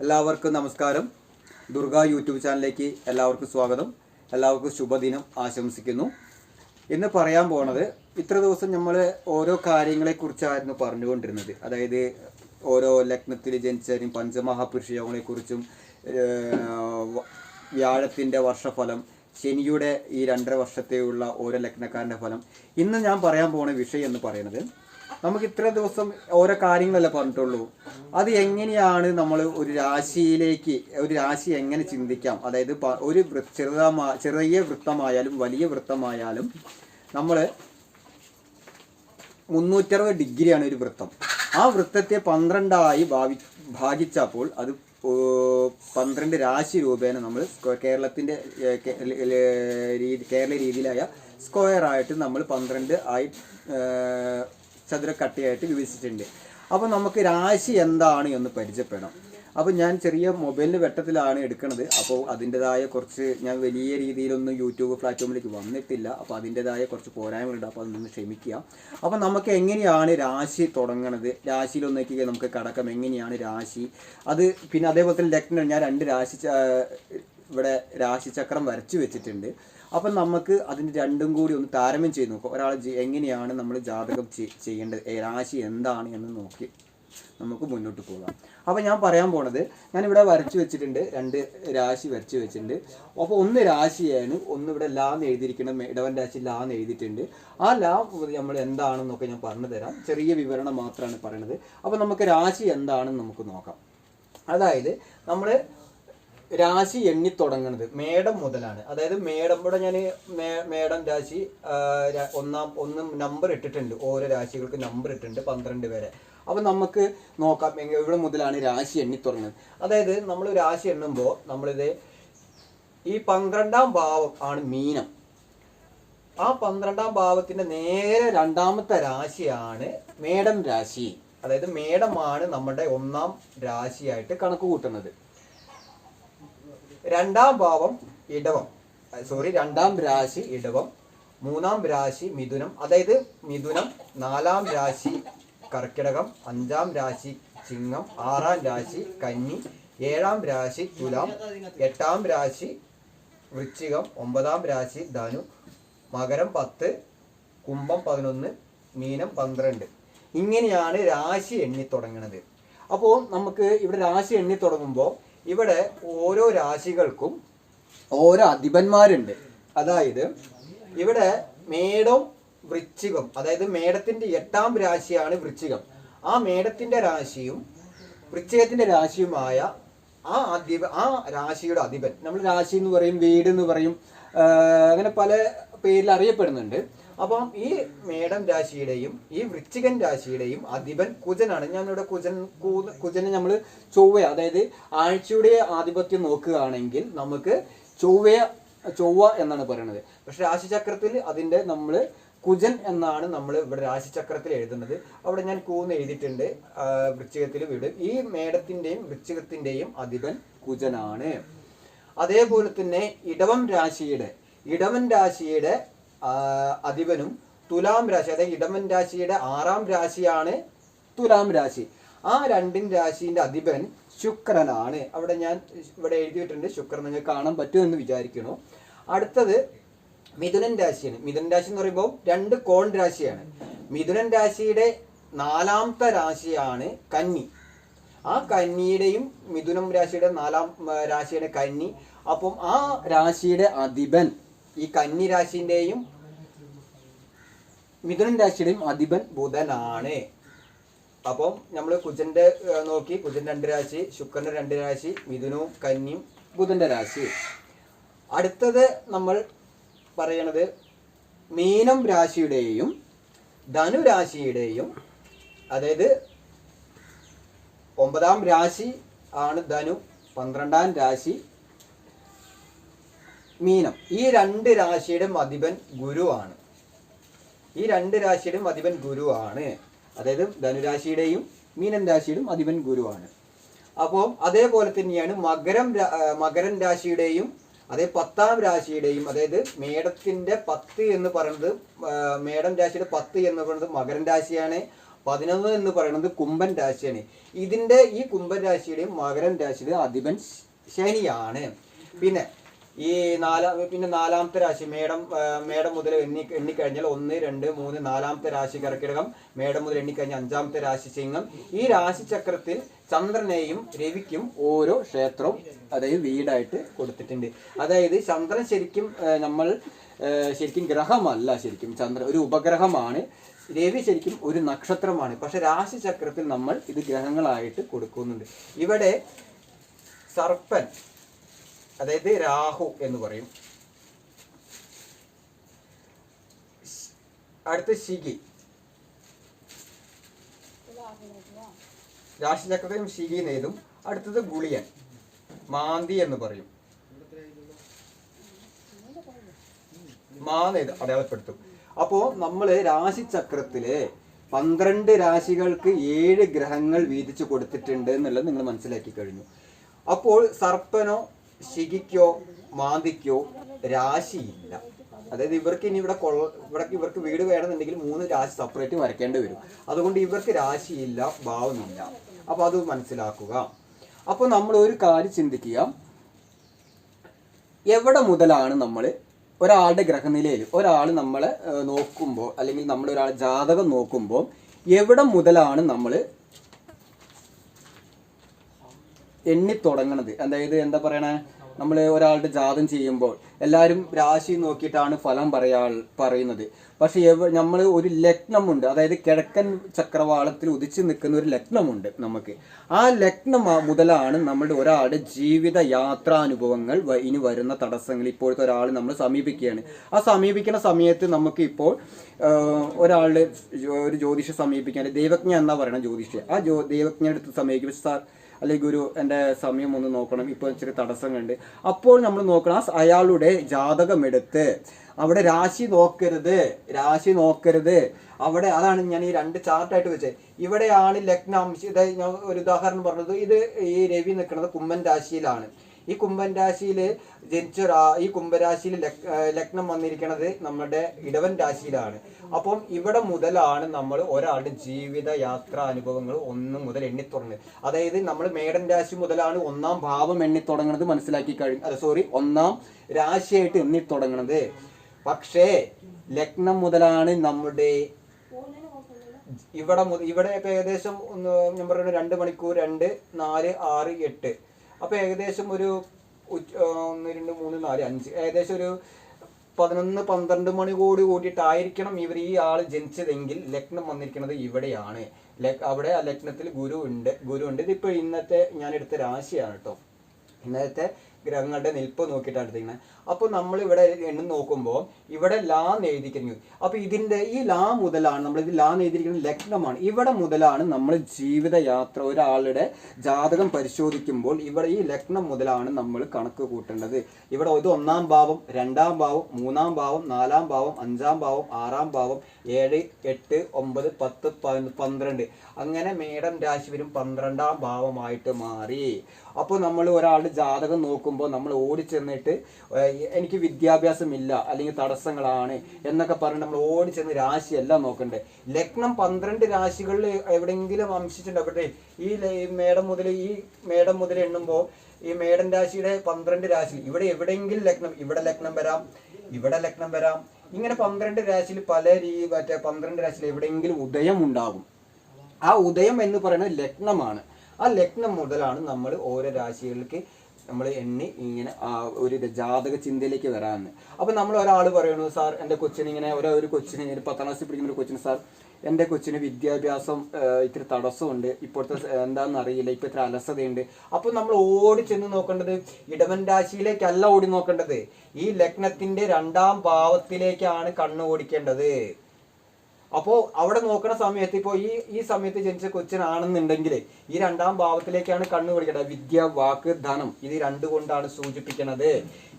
എല്ലാവർക്കും നമസ്കാരം. ദുർഗ യൂട്യൂബ് ചാനലിലേക്ക് എല്ലാവർക്കും സ്വാഗതം. എല്ലാവർക്കും ശുഭദിനം ആശംസിക്കുന്നു. ഇന്ന് പറയാൻ പോണത് ഇത്ര ദിവസം നമ്മൾ ഓരോ കാര്യങ്ങളെക്കുറിച്ചായിരുന്നു പറഞ്ഞുകൊണ്ടിരുന്നത്. അതായത് ഓരോ ലഗ്നത്തിൽ ജനിച്ചതിനും പഞ്ചമഹാപുരുഷ യോഗങ്ങളെക്കുറിച്ചും വ്യാഴത്തിന്റെ വർഷഫലം ശനിയുടെ ഈ രണ്ടര വർഷത്തെയുള്ള ഓരോ ലഗ്നക്കാരന്റെ ഫലം. ഇന്ന് ഞാൻ പറയാൻ പോണ വിഷയം എന്ന് പറയുന്നത് നമുക്ക് ഇത്ര ദിവസം ഓരോ കാര്യങ്ങളല്ലേ പറഞ്ഞിട്ടുള്ളൂ. അത് എങ്ങനെയാണ് നമ്മൾ ഒരു രാശിയിലേക്ക് ഒരു രാശി എങ്ങനെ ചിന്തിക്കാം? അതായത് ഒരു ചെറുതാ ചെറിയ വൃത്തമായാലും വലിയ വൃത്തമായാലും നമ്മൾ മുന്നൂറ്ററുപത് ഡിഗ്രിയാണ് ഒരു വൃത്തം. ആ വൃത്തത്തെ പന്ത്രണ്ടായി ഭാവി ഭാഗിച്ചപ്പോൾ അത് പന്ത്രണ്ട് രാശി രൂപേണ നമ്മൾ കേരളത്തിന്റെ രീതി കേരള രീതിയിലായ സ്ക്വയർ ആയിട്ട് നമ്മൾ പന്ത്രണ്ട് ആയി ചതുരക്കട്ടയായിട്ട് വിഭജിച്ചിട്ടുണ്ട്. അപ്പോൾ നമുക്ക് രാശി എന്താണ് എന്ന് പരിചയപ്പെടാം. അപ്പോൾ ഞാൻ ചെറിയ മൊബൈലിന്റെ വെട്ടത്തിലാണ് എടുക്കുന്നത് അപ്പോൾ അതിന്റെതായ കുറച്ച് ഞാൻ വലിയ രീതിയിലൊന്നും യൂട്യൂബ് പ്ലാറ്റ്ഫോമിലേക്ക് വന്നിട്ടില്ല. അപ്പോൾ അതിന്റെതായ കുറച്ച് പോരായ്മകളുണ്ട്. അപ്പോൾ അതൊന്ന് ക്ഷമിക്കുക അപ്പോൾ നമുക്ക് എങ്ങനെയാണ് രാശി തുടങ്ങണത്? രാശിയിലൊന്നേക്ക് നമുക്ക് കടക്കാം. എങ്ങനെയാണ് രാശി? അത് പിന്നെ അതേപോലെ തന്നെ ലഗ്നം ഞാൻ രണ്ട് രാശി ഇവിടെ രാശിചക്രം വരച്ചു വെച്ചിട്ടുണ്ട്. അപ്പം നമുക്ക് അതിന് രണ്ടും കൂടി ഒന്ന് താരമ്യം ചെയ്ത് നോക്കാം. ഒരാൾ എങ്ങനെയാണ് നമ്മൾ ജാതകം ചെയ്യേണ്ടത്? രാശി എന്താണ് എന്ന് നോക്കി. നമുക്ക് മുന്നോട്ട് പോകാം. അപ്പോൾ ഞാൻ പറയാൻ പോണത് ഞാൻ ഇവിടെ വരച്ചു വെച്ചിട്ടുണ്ട് രണ്ട് രാശി വരച്ചു വെച്ചിട്ടുണ്ട്. അപ്പോൾ ഒന്ന് രാശിയാണ് ഒന്ന് ഇവിടെ ലാ എന്ന് എഴുതിയിരിക്കുന്നത് ഇടവൻ രാശി ലാ എന്ന് എഴുതിയിട്ടുണ്ട്. ആ ലാ നമ്മൾ എന്താണെന്നൊക്കെ ഞാൻ പറഞ്ഞു തരാം. ചെറിയ വിവരണം മാത്രമാണ് പറയണത്. അപ്പോൾ നമുക്ക് രാശി എന്താണെന്ന് നമുക്ക് നോക്കാം. അതായത് നമ്മൾ രാശി എണ്ണി തുടങ്ങുന്നത് മേടം മുതലാണ്. അതായത് മേടം ഇവിടെ ഞാൻ മേടം രാശി ഒന്നാം ഒന്ന് നമ്പർ ഇട്ടിട്ടുണ്ട്. ഓരോ രാശികൾക്ക് നമ്പർ ഇട്ടിട്ടുണ്ട് പന്ത്രണ്ട് വരെ. അപ്പം നമുക്ക് നോക്കാം. എവിടെ മുതലാണ് രാശി എണ്ണി തുടങ്ങുന്നത്. അതായത് നമ്മൾ രാശി എണ്ണുമ്പോൾ നമ്മളിത് ഈ പന്ത്രണ്ടാം ഭാവം ആണ് മീനം. ആ പന്ത്രണ്ടാം ഭാവത്തിന്റെ നേരെ രണ്ടാമത്തെ രാശിയാണ് മേടം രാശി. അതായത് മേടമാണ് നമ്മുടെ ഒന്നാം രാശിയായിട്ട് കണക്ക് കൂട്ടുന്നത്. രണ്ടാം ഭാവം ഇടവം. സോറി രണ്ടാം രാശി ഇടവം മൂന്നാം രാശി മിഥുനം. അതായത് മിഥുനം നാലാം രാശി കർക്കിടകം അഞ്ചാം രാശി ചിങ്ങം ആറാം രാശി കന്നി ഏഴാം രാശി തുലാം എട്ടാം രാശി വൃശ്ചികം ഒമ്പതാം രാശി ധനു മകരം പത്ത് കുംഭം പതിനൊന്ന് മീനം പന്ത്രണ്ട്. ഇങ്ങനെയാണ് രാശി എണ്ണി തുടങ്ങുന്നത് അപ്പോൾ നമുക്ക് ഇവിടെ രാശി എണ്ണി തുടങ്ങുമ്പോൾ ഇവിടെ ഓരോ രാശികൾക്കും ഓരോ അധിപന്മാരുണ്ട്. അതായത് ഇവിടെ മേടം വൃശ്ചികം. അതായത് മേടത്തിന്റെ എട്ടാം രാശിയാണ് വൃശ്ചികം. ആ മേടത്തിന്റെ രാശിയും വൃശ്ചികത്തിന്റെ രാശിയുമായ ആ അധിപ ആ രാശിയുടെ അധിപൻ. നമ്മൾ രാശി എന്ന് പറയും വീട് എന്ന് പറയും അങ്ങനെ പല പേരിൽ അറിയപ്പെടുന്നുണ്ട്. അപ്പം ഈ മേടം രാശിയുടെയും ഈ വൃശ്ചികൻ രാശിയുടെയും അധിപൻ കുജനാണ്. ഞാനിവിടെ കുജൻ കുജനെ നമ്മൾ ചൊവ്വ അതായത് ആഴ്ചയുടെ ആധിപത്യം നോക്കുകയാണെങ്കിൽ നമുക്ക് ചൊവ്വ ചൊവ്വ എന്നാണ് പറയുന്നത്. പക്ഷെ രാശിചക്രത്തിൽ അതിന്റെ നമ്മൾ കുജൻ എന്നാണ് നമ്മൾ ഇവിടെ രാശിചക്രത്തിൽ എഴുതുന്നത്. അവിടെ ഞാൻ കൂന്ന് എഴുതിയിട്ടുണ്ട്. വൃശ്ചികത്തിൽ വീട്. ഈ മേടത്തിന്റെയും വൃശ്ചികത്തിന്റെയും അധിപൻ കുജനാണ്. അതേപോലെ തന്നെ ഇടവം രാശിയുടെ ഇടവൻ രാശിയുടെ അധിപനും തുലാം രാശി അതായത് ഇടവൻ രാശിയുടെ ആറാം രാശിയാണ് തുലാം രാശി. ആ രണ്ടിൻ രാശിന്റെ അധിപൻ ശുക്രനാണ്. അവിടെ ഞാൻ ഇവിടെ എഴുതിയിട്ടുണ്ട്. ശുക്രൻ നിങ്ങൾക്ക് കാണാൻ പറ്റുമെന്ന് വിചാരിക്കുന്നു. അടുത്തത് മിഥുനൻ രാശിയാണ്. മിഥുനൻ രാശി എന്ന് പറയുമ്പോൾ രണ്ട് കോൺ രാശിയാണ്. മിഥുനൻ രാശിയുടെ നാലാമത്തെ രാശിയാണ് കന്നി. ആ കന്നിയുടെയും മിഥുനം രാശിയുടെ നാലാം രാശിയുടെ കന്നി. അപ്പം ആ രാശിയുടെ അധിപൻ ഈ കന്നി രാശിന്റെയും മിഥുനൻ രാശിയുടെയും അധിപൻ ബുധനാണ്. അപ്പം നമ്മൾ കുജന്റെ നോക്കി. കുജൻ രണ്ട് രാശി ശുക്രന്റെ രണ്ട് രാശി മിഥുനവും കന്നിയും ബുധന്റെ രാശി അടുത്തത് നമ്മൾ പറയണത് മീനം രാശിയുടെയും ധനുരാശിയുടെയും അതായത് ഒമ്പതാം രാശി ആണ് ധനു പന്ത്രണ്ടാം രാശി മീനം. ഈ രണ്ട് രാശിയുടെ അധിപൻ ഗുരുവാണ് ഈ രണ്ട് രാശിയുടെ അധിപൻ ഗുരുവാണ് അതായത് ധനുരാശിയുടെയും മീനൻ രാശിയുടെയും അധിപൻ ഗുരുവാണ് അപ്പോൾ അതേപോലെ തന്നെയാണ് മകരം മകരൻ രാശിയുടെയും അതേ പത്താം രാശിയുടെയും അതായത് മേടത്തിന്റെ പത്ത് എന്ന് പറയുന്നത് മേടം രാശിയുടെ പത്ത് എന്ന് പറയുന്നത് മകരൻ രാശിയാണ്. പതിനൊന്ന് എന്ന് പറയുന്നത് കുംഭൻ രാശിയാണ്. ഇതിന്റെ ഈ കുംഭൻ രാശിയുടെയും മകരൻ രാശിയുടെയും അധിപൻ ശനിയാണ്. പിന്നെ ഈ നാലാം പിന്നെ നാലാമത്തെ രാശി മേടം മേടം മുതൽ എണ്ണി എണ്ണിക്കഴിഞ്ഞാൽ ഒന്ന് രണ്ട് മൂന്ന് നാലാമത്തെ രാശി കർക്കിടകം മേടം മുതൽ എണ്ണിക്കഴിഞ്ഞാൽ അഞ്ചാമത്തെ രാശി ചിങ്ങം. ഈ രാശി ചക്രത്തിൽ ചന്ദ്രനെയും രവിക്കും ഓരോ ക്ഷേത്രവും അതായത് വീടായിട്ട് കൊടുത്തിട്ടുണ്ട്. അതായത് ചന്ദ്രൻ ശരിക്കും നമ്മൾ ശരിക്കും ഗ്രഹമല്ല ശരിക്കും ചന്ദ്രൻ ഒരു ഉപഗ്രഹമാണ്. രവി ശരിക്കും ഒരു നക്ഷത്രമാണ്. പക്ഷെ രാശി ചക്രത്തിൽ നമ്മൾ ഇത് ഗ്രഹങ്ങളായിട്ട് കൊടുക്കുന്നുണ്ട്. ഇവിടെ സർപ്പൻ അതായത് രാഹു എന്ന് പറയും. അടുത്ത ശിഖി. രാശിചക്രത്തെയും ശിഖി നെയ്തും. അടുത്തത് ഗുളിയൻ. മാന്തി എന്ന് പറയും. മാന്നെയ്ത് അടയാളപ്പെടുത്തും. അപ്പോ നമ്മൾ രാശിചക്രത്തിലെ പന്ത്രണ്ട് രാശികൾക്ക് ഏഴ് ഗ്രഹങ്ങൾ വീതിച്ചു കൊടുത്തിട്ടുണ്ട് എന്നുള്ളത് നിങ്ങൾ മനസ്സിലാക്കി കഴിഞ്ഞു. അപ്പോൾ സർപ്പനോ ശിഖിക്കോ മാന്തിക്കോ രാശിയില്ല. അതായത് ഇവർക്ക് ഇനി ഇവിടെ കൊള്ള ഇവിടെ ഇവർക്ക് വീട് വേണമെന്നുണ്ടെങ്കിൽ മൂന്ന് രാശി സെപ്പറേറ്റ് വരയ്ക്കേണ്ടി വരും. അതുകൊണ്ട് ഇവർക്ക് രാശിയില്ല ഭാവമില്ല. അപ്പോൾ അത് മനസ്സിലാക്കുക. അപ്പോൾ നമ്മൾ ഒരു കാര്യം ചിന്തിക്കുക. എവിടെ മുതലാണ് നമ്മൾ ഒരാളുടെ ഗ്രഹനിലയിൽ ഒരാൾ നമ്മളെ നോക്കുമ്പോൾ അല്ലെങ്കിൽ നമ്മൾ ഒരാൾ ജാതകം നോക്കുമ്പോൾ എവിടെ മുതലാണ് നമ്മൾ എണ്ണി തുടങ്ങണത് അതായത് എന്താ പറയണേ? നമ്മൾ ഒരാളുടെ ജാതം ചെയ്യുമ്പോൾ എല്ലാവരും രാശി നോക്കിയിട്ടാണ് ഫലം പറയാൾ പറയുന്നത്. പക്ഷേ നമ്മൾ ഒരു ലഗ്നമുണ്ട്. അതായത് കിഴക്കൻ ചക്രവാളത്തിൽ ഉദിച്ചു നിൽക്കുന്ന ഒരു ലഗ്നമുണ്ട് നമുക്ക്. ആ ലഗ്നം മുതലാണ് നമ്മുടെ ഒരാളുടെ ജീവിത യാത്രാനുഭവങ്ങൾ ഇനി വരുന്ന തടസ്സങ്ങൾ ഇപ്പോഴത്തെ ഒരാൾ നമ്മൾ സമീപിക്കുകയാണ്. ആ സമീപിക്കുന്ന സമയത്ത് നമുക്ക് ഇപ്പോൾ ഒരാളുടെ ഒരു ജ്യോതിഷ സമീപിക്കാൻ ദൈവജ്ഞ എന്നാ പറയുന്നത് ജ്യോതിഷം? ആ ജ്യോ ദൈവജ്ഞ എടുത്ത് സമീപിക്കുമ്പോൾ സാർ അല്ലെങ്കിൽ ഒരു എന്റെ സമയം ഒന്ന് നോക്കണം. ഇപ്പോൾ ഇച്ചിരി തടസ്സങ്ങളുണ്ട്. അപ്പോൾ നമ്മൾ നോക്കണം അയാളുടെ ജാതകമെടുത്ത്. അവിടെ രാശി നോക്കരുത് രാശി നോക്കരുത്. അവിടെ അതാണ് ഞാൻ ഈ രണ്ട് ചാർട്ടായിട്ട് വെച്ചത്. ഇവിടെയാണ് ലഗ്നാംശ ഇത് ഞാൻ ഒരു ഉദാഹരണം പറഞ്ഞത്. ഇത് ഈ രവി നിൽക്കുന്നത് കുമ്മൻ രാശിയിലാണ്. ഈ കുംഭൻ രാശിയിൽ ജനിച്ച ഈ കുംഭരാശിയിൽ ലഗ്- ലഗ്നം വന്നിരിക്കുന്നത് നമ്മുടെ ഇടവൻ രാശിയിലാണ്. അപ്പം ഇവിടെ മുതലാണ് നമ്മൾ ഒരാളുടെ ജീവിത യാത്രാ അനുഭവങ്ങൾ ഒന്ന് മുതൽ എണ്ണിത്തുടങ്ങുന്നത് അതായത് നമ്മൾ മേടൻ രാശി മുതലാണ് ഒന്നാം ഭാവം എണ്ണിത്തുടങ്ങുന്നത് മനസ്സിലാക്കി കഴിഞ്ഞു അല്ല സോറി ഒന്നാം രാശിയായിട്ട് എണ്ണിത്തുടങ്ങുന്നത് പക്ഷേ ലഗ്നം മുതലാണ് നമ്മുടെ ഇവിടെ ഇവിടെ ഏകദേശം ഒന്ന് ഞാൻ പറയുന്നത് രണ്ട് മണിക്കൂർ രണ്ട് നാല് ആറ് എട്ട്. അപ്പൊ ഏകദേശം ഒരു ഒന്ന് രണ്ട് മൂന്ന് നാല് അഞ്ച് ഏകദേശം ഒരു പതിനൊന്ന് പന്ത്രണ്ട് മണി കൂടി കൂട്ടിയിട്ടായിരിക്കണം ഇവർ ഈ ആൾ ജനിച്ചതെങ്കിൽ ലഗ്നം വന്നിരിക്കുന്നത് ഇവിടെയാണ്. അവിടെ ആ ലഗ്നത്തിൽ ഗുരു ഉണ്ട്. ഗുരു ഉണ്ട്. ഇതിപ്പോ ഇന്നത്തെ ഞാൻ എടുത്ത രാശിയാണ് കേട്ടോ. ഇന്നത്തെ ഗ്രഹങ്ങളുടെ നിൽപ്പ് നോക്കിയിട്ടാണ് എടുത്തിരിക്കുന്നത്. അപ്പോൾ നമ്മൾ ഇവിടെ എണ്ണം നോക്കുമ്പോൾ ഇവിടെ ലാ എന്ന് എഴുതിയിരിക്കുന്നു അപ്പോൾ ഇതിന്റെ ഈ ലാ മുതലാണ് നമ്മൾ ഇത് ലാ എന്ന് എഴുതിയിരിക്കുന്നത് ലഗ്നമാണ്. ഇവിടെ മുതലാണ് നമ്മൾ ജീവിതയാത്ര ഒരാളുടെ ജാതകം പരിശോധിക്കുമ്പോൾ ഇവിടെ ഈ ലഗ്നം മുതലാണ് നമ്മൾ കണക്ക് കൂട്ടേണ്ടത്. ഇവിടെ ഇത് ഒന്നാം ഭാവം രണ്ടാം ഭാവം മൂന്നാം ഭാവം നാലാം ഭാവം അഞ്ചാം ഭാവം ആറാം ഭാവം ഏഴ് എട്ട് ഒമ്പത് പത്ത് പന്ത്രണ്ട്. അങ്ങനെ മേടം രാശി വരും പന്ത്രണ്ടാം ഭാവമായിട്ട് മാറി. അപ്പോൾ നമ്മൾ ഒരാളുടെ ജാതകം നോക്കുമ്പോൾ നമ്മൾ ഓടി ചെന്നിട്ട് എനിക്ക് വിദ്യാഭ്യാസമില്ല അല്ലെങ്കിൽ തടസ്സങ്ങളാണ് എന്നൊക്കെ പറഞ്ഞ് നമ്മൾ ഓടി ചെന്ന് രാശിയെല്ലാം നോക്കണ്ടേ. ലഗ്നം പന്ത്രണ്ട് രാശികളിൽ എവിടെയെങ്കിലും വംശിച്ചിട്ടുണ്ടോ. ഈ മേടം മുതൽ ഈ മേടം മുതൽ എണ്ണുമ്പോൾ ഈ മേടൻ രാശിയുടെ പന്ത്രണ്ട് രാശി ഇവിടെ എവിടെയെങ്കിലും ലഗ്നം ഇവിടെ ലഗ്നം വരാം ഇവിടെ ലഗ്നം വരാം. ഇങ്ങനെ പന്ത്രണ്ട് രാശിയിൽ പല രീ മറ്റേ പന്ത്രണ്ട് രാശിയിൽ എവിടെയെങ്കിലും ഉദയം ഉണ്ടാകും ആ ഉദയം എന്ന് പറയുന്നത് ലഗ്നമാണ്. ആ ലഗ്നം മുതലാണ് നമ്മൾ ഓരോ രാശികൾക്ക് നമ്മൾ എണ്ണി ഇങ്ങനെ ഒരു ജാതക ചിന്തയിലേക്ക് വരാമെന്ന് അപ്പോൾ നമ്മൾ ഒരാൾ പറയണു സാർ എന്റെ കൊച്ചിന് ഇങ്ങനെ ഓരോ ഒരു കൊച്ചിന് ഒരു പത്താം ക്ലാസ്സിൽ പഠിക്കുന്ന ഒരു കൊച്ചിന് സാർ എന്റെ കൊച്ചിന് വിദ്യാഭ്യാസം ഇത്തിരി തടസ്സമുണ്ട്. ഇപ്പോഴത്തെ എന്താണെന്ന് അറിയില്ല. ഇപ്പോൾ ഇത്ര അലസതയുണ്ട്. അപ്പം നമ്മൾ ഓടി ചെന്ന് നോക്കേണ്ടത് ഇടവൻ രാശിയിലേക്കല്ല ഓടി നോക്കേണ്ടത്. ഈ ലഗ്നത്തിന്റെ രണ്ടാം ഭാവത്തിലേക്കാണ് കണ്ണ് ഓടിക്കേണ്ടത്. അപ്പോൾ അവിടെ നോക്കുന്ന സമയത്ത് ഇപ്പോൾ ഈ ഈ സമയത്ത് ജനിച്ച കൊച്ചിനാണെന്നുണ്ടെങ്കിൽ ഈ രണ്ടാം ഭാവത്തിലേക്കാണ് കണ്ണു പിടിക്കേണ്ടത് വിദ്യ വാക്ക് ധനം ഇത് രണ്ട് കൊണ്ടാണ് സൂചിപ്പിക്കുന്നത്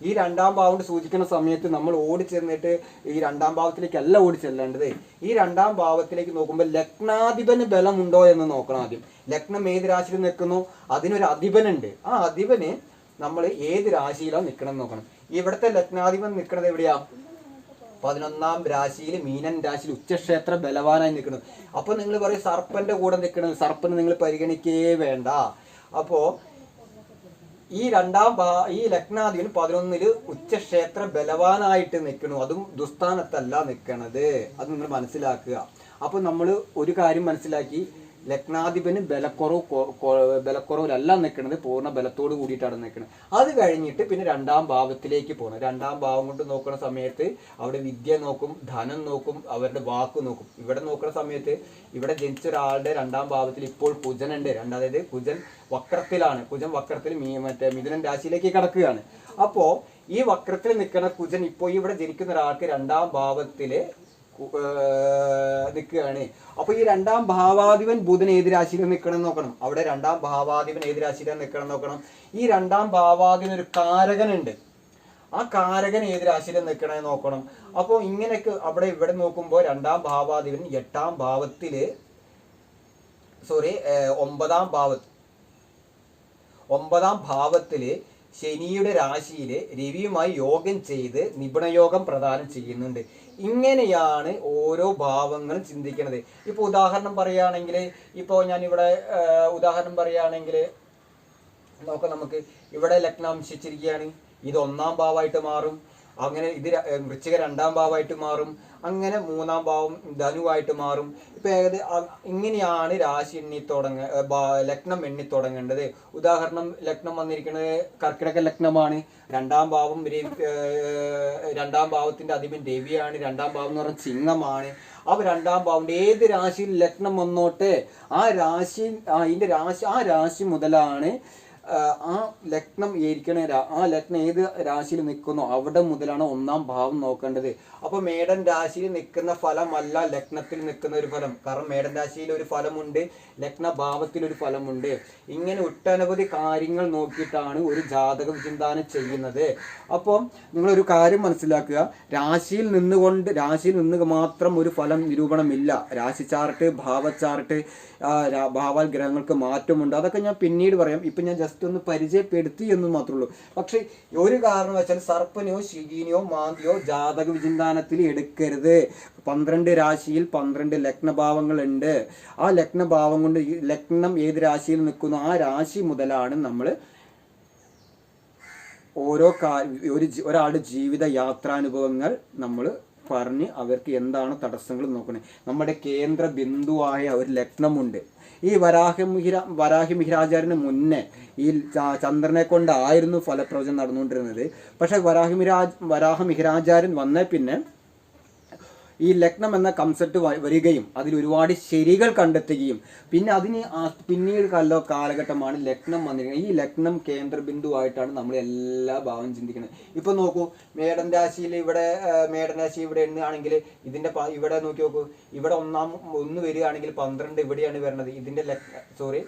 ഈ രണ്ടാം ഭാവം സൂചിക്കുന്ന സമയത്ത് നമ്മൾ ഓടി ചെന്നിട്ട് ഈ രണ്ടാം ഭാവത്തിലേക്കല്ല ഓടി ചെല്ലേണ്ടത്. ഈ രണ്ടാം ഭാവത്തിലേക്ക് നോക്കുമ്പോൾ ലഗ്നാധിപന് ബലമുണ്ടോ എന്ന് നോക്കണം ആദ്യം. ലഗ്നം ഏത് രാശിയിൽ നിൽക്കുന്നു? അതിനൊരു അധിപനുണ്ട്. ആ അധിപന് നമ്മൾ ഏത് രാശിയിലാണ് നിൽക്കണം നോക്കണം. ഇവിടുത്തെ ലഗ്നാധിപൻ നിൽക്കുന്നത് എവിടെയാ? പതിനൊന്നാം രാശിയിൽ മീനൻ രാശിയിൽ ഉച്ചക്ഷേത്ര ബലവാനായി നിൽക്കുന്നു. അപ്പോൾ നിങ്ങൾ പറയും സർപ്പന്റെ കൂടെ നിൽക്കണം സർപ്പന് നിങ്ങൾ പരിഗണിക്കേ വേണ്ട. അപ്പോൾ ഈ രണ്ടാം ഭാ ഈ ലഗ്നാധിപൻ പതിനൊന്നിൽ ഉച്ചക്ഷേത്ര ബലവാനായിട്ട് നിൽക്കണു അതും ദുസ്ഥാനത്തല്ല നിൽക്കണത്. അത് നിങ്ങൾ മനസ്സിലാക്കുക. അപ്പോൾ നമ്മൾ ഒരു കാര്യം മനസ്സിലാക്കി. ലഗ്നാധിപന് ബലക്കുറവ് ബലക്കുറവിലല്ല നിൽക്കുന്നത് പൂർണ ബലത്തോട് കൂടിയിട്ടാണ് നിൽക്കുന്നത്. അത് കഴിഞ്ഞിട്ട് പിന്നെ രണ്ടാം ഭാവത്തിലേക്ക് പോകണം രണ്ടാം ഭാവം കൊണ്ട് നോക്കുന്ന സമയത്ത് അവിടെ വിദ്യ നോക്കും ധനം നോക്കും അവരുടെ വാക്ക് നോക്കും. ഇവിടെ നോക്കുന്ന സമയത്ത് ഇവിടെ ജനിച്ച ഒരാളുടെ രണ്ടാം ഭാവത്തിൽ ഇപ്പോൾ കുജനുണ്ട്. രണ്ടാമത് കുജൻ വക്രത്തിലാണ്. കുജൻ വക്രത്തിൽ മീ മറ്റേ മിഥുനൻ രാശിയിലേക്ക് കടക്കുകയാണ്. അപ്പോ ഈ വക്രത്തിൽ നിൽക്കുന്ന കുജൻ ഇപ്പോൾ ഇവിടെ ജനിക്കുന്ന ഒരാൾക്ക് രണ്ടാം ഏർ നിൽക്കുകയാണ്. അപ്പൊ ഈ രണ്ടാം ഭാവാധിപൻ ബുധൻ ഏത് രാശിയിൽ നിൽക്കണം നോക്കണം. അവിടെ രണ്ടാം ഭാവാധിപൻ ഏത് രാശിയിലാണ് നിൽക്കണം നോക്കണം. ഈ രണ്ടാം ഭാവാധിപൻ ഒരു കാരകനുണ്ട്. ആ കാരകൻ ഏത് രാശിയിൽ നിൽക്കണേ നോക്കണം. അപ്പോൾ ഇങ്ങനെയൊക്കെ അവിടെ ഇവിടെ നോക്കുമ്പോൾ രണ്ടാം ഭാവാധിപൻ എട്ടാം ഭാവത്തിൽ സോറി ഒമ്പതാം ഭാവത്ത് ഒമ്പതാം ഭാവത്തിൽ ശനിയുടെ രാശിയിൽ രവിയുമായി യോഗം ചെയ്ത് നിപുണയോഗം പ്രദാനം ചെയ്യുന്നുണ്ട്. ഇങ്ങനെയാണ് ഓരോ ഭാവങ്ങൾ ചിന്തിക്കുന്നത്. ഇപ്പൊ ഉദാഹരണം പറയുകയാണെങ്കിൽ ഇപ്പോൾ ഞാനിവിടെ ഉദാഹരണം പറയുകയാണെങ്കിൽ നോക്കാം നമുക്ക്. ഇവിടെ ലഗ്നാംശിച്ചിരിക്കുകയാണ്. ഇത് ഒന്നാം ഭാവമായിട്ട് മാറും. അങ്ങനെ ഇത് വൃശ്ചിക രണ്ടാം ഭാവമായിട്ട് മാറും. അങ്ങനെ മൂന്നാം ഭാവം ധനുവായിട്ട് മാറും. ഇപ്പൊ ഏകദേ ഇങ്ങനെയാണ് രാശി എണ്ണി തുടങ്ങ ലഗ്നം എണ്ണി തുടങ്ങേണ്ടത്. ഉദാഹരണം ലഗ്നം വന്നിരിക്കുന്നത് കർക്കിടക ലഗ്നമാണ്. രണ്ടാം ഭാവം രണ്ടാം ഭാവത്തിന്റെ അധിപൻ രവിയാണ്. രണ്ടാം ഭാവം എന്ന് പറഞ്ഞ ചിങ്ങമാണ് ആ രണ്ടാം ഭാവം ഏത് രാശിയിൽ ലഗ്നം വന്നോട്ടെ ആ രാശി അതിന്റെ രാശി ആ രാശി മുതലാണ് ആ, ലഗ്നം ഏരിക്കണ ആ ലഗ്നം ഏത് രാശിയിൽ നിൽക്കുന്നു അവിടെ മുതലാണ് ഒന്നാം ഭാവം നോക്കേണ്ടത്. അപ്പൊ മേടൻ രാശിയിൽ നിൽക്കുന്ന ഫലമല്ല ലഗ്നത്തിൽ നിൽക്കുന്ന ഒരു ഫലം. കാരണം മേടൻ രാശിയിൽ ഒരു ഫലമുണ്ട് ലഗ്ന ഭാവത്തിൽ ഒരു ഫലമുണ്ട്. ഇങ്ങനെ ഒട്ടനവധി കാര്യങ്ങൾ നോക്കിയിട്ടാണ് ഒരു ജാതക വിചിന്താനം ചെയ്യുന്നത്. അപ്പം നിങ്ങളൊരു കാര്യം മനസ്സിലാക്കുക. രാശിയിൽ നിന്നുകൊണ്ട് രാശിയിൽ നിന്ന് മാത്രം ഒരു ഫലം നിരൂപണമില്ല. രാശി ചാർട്ട് ഭാവ ചാർട്ട് ഭാവാൽ ഗ്രഹങ്ങൾക്ക് മാറ്റമുണ്ട്. അതൊക്കെ ഞാൻ പിന്നീട് പറയാം. ഇപ്പം ഞാൻ ജസ്റ്റ് ഒന്ന് പരിചയപ്പെടുത്തി എന്ന് മാത്രമേ ഉള്ളൂ. പക്ഷേ ഒരു കാരണം വെച്ചാൽ സർപ്പനെയോ ശിഖീനെയോ മാന്തിയോ ജാതക വിചിന്താനത്തിൽ എടുക്കരുത്. പന്ത്രണ്ട് രാശിയിൽ പന്ത്രണ്ട് ലഗ്നഭാവങ്ങളുണ്ട്. ആ ലഗ്നഭാവം കൊണ്ട് ലഗ്നം ഏത് രാശിയിൽ നിൽക്കുന്നു? ആ രാശി മുതലാണ് നമ്മൾ ഓരോ കാ ഒരു ഒരാളുടെ ജീവിത യാത്രാനുഭവങ്ങൾ നമ്മൾ പറഞ്ഞ് അവർക്ക് എന്താണ് തടസ്സങ്ങൾ നോക്കണേ. നമ്മുടെ കേന്ദ്ര ബിന്ദുവായ ഒരു ലഗ്നമുണ്ട്. ഈ വരാഹമിഹിര വരാഹിമിഹിരാചാര്യന് മുന്നേ ഈ ചന്ദ്രനെ കൊണ്ടായിരുന്നു ഫലപ്രവചനം നടന്നുകൊണ്ടിരുന്നത്. പക്ഷേ വരാഹിമിരാജ് വരാഹമിഹിരാചാര്യൻ വന്ന പിന്നെ ഈ ലഗ്നം എന്ന കൺസെപ്റ്റ് വരികയും അതിൽ ഒരുപാട് ശരികൾ കണ്ടെത്തുകയും പിന്നെ അതിന് പിന്നീട് കല്ലോ കാലഘട്ടമാണ് ലഗ്നം വന്നിരിക്കുന്നത്. ഈ ലഗ്നം കേന്ദ്രബിന്ദുവായിട്ടാണ് നമ്മൾ എല്ലാ ഭാവം ചിന്തിക്കുന്നത്. ഇപ്പൊ നോക്കൂ മേടൻ രാശിയിൽ ഇവിടെ മേടൻ രാശി ഇവിടെ എണ്ണുകയാണെങ്കിൽ ഇതിന്റെ ഇവിടെ നോക്കി നോക്കൂ. ഇവിടെ ഒന്നാം ഒന്ന് വരികയാണെങ്കിൽ പന്ത്രണ്ട് ഇവിടെയാണ് വരുന്നത്. ഇതിന്റെ സോറി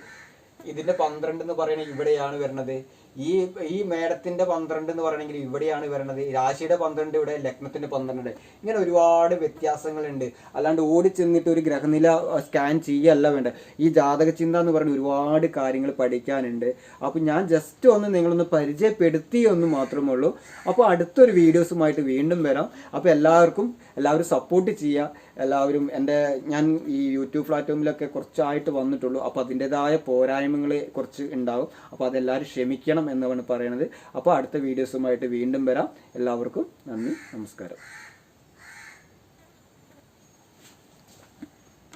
ഇതിന്റെ പന്ത്രണ്ട് എന്ന് പറയുന്നത് ഇവിടെയാണ് വരുന്നത്. ഈ ഈ മേടത്തിന്റെ പന്ത്രണ്ട് എന്ന് പറയണമെങ്കിൽ ഇവിടെയാണ് വരണത്. രാശിയുടെ പന്ത്രണ്ട് ഇവിടെ ലഗ്നത്തിന്റെ പന്ത്രണ്ട്. ഇങ്ങനെ ഒരുപാട് വ്യത്യാസങ്ങളുണ്ട്. അല്ലാണ്ട് ഓടി ചെന്നിട്ട് ഒരു ഗ്രഹനില സ്കാൻ ചെയ്യല്ല വേണ്ട. ഈ ജാതക ചിന്ത എന്ന് പറഞ്ഞ ഒരുപാട് കാര്യങ്ങൾ പഠിക്കാനുണ്ട്. അപ്പോൾ ഞാൻ ജസ്റ്റ് ഒന്ന് നിങ്ങളൊന്ന് പരിചയപ്പെടുത്തി എന്ന് മാത്രമേ ഉള്ളൂ. അപ്പോൾ അടുത്തൊരു വീഡിയോസുമായിട്ട് വീണ്ടും വരാം. അപ്പോൾ എല്ലാവർക്കും എല്ലാവരും സപ്പോർട്ട് ചെയ്യുക. എല്ലാവരും എന്റെ ഞാൻ ഈ യൂട്യൂബ് പ്ലാറ്റ്ഫോമിലൊക്കെ കുറച്ചായിട്ട് വന്നിട്ടുള്ളൂ. അപ്പോൾ അതിന്റെതായ പോരായ്മകൾ കുറച്ച് ഉണ്ടാവും. അപ്പോൾ അതെല്ലാവരും ക്ഷമിക്കണം. എന്നാണ് പറയുന്നത് അപ്പോൾ അടുത്ത വീഡിയോസുമായിട്ട് വീണ്ടും വരാം. എല്ലാവർക്കും നന്ദി നമസ്കാരം.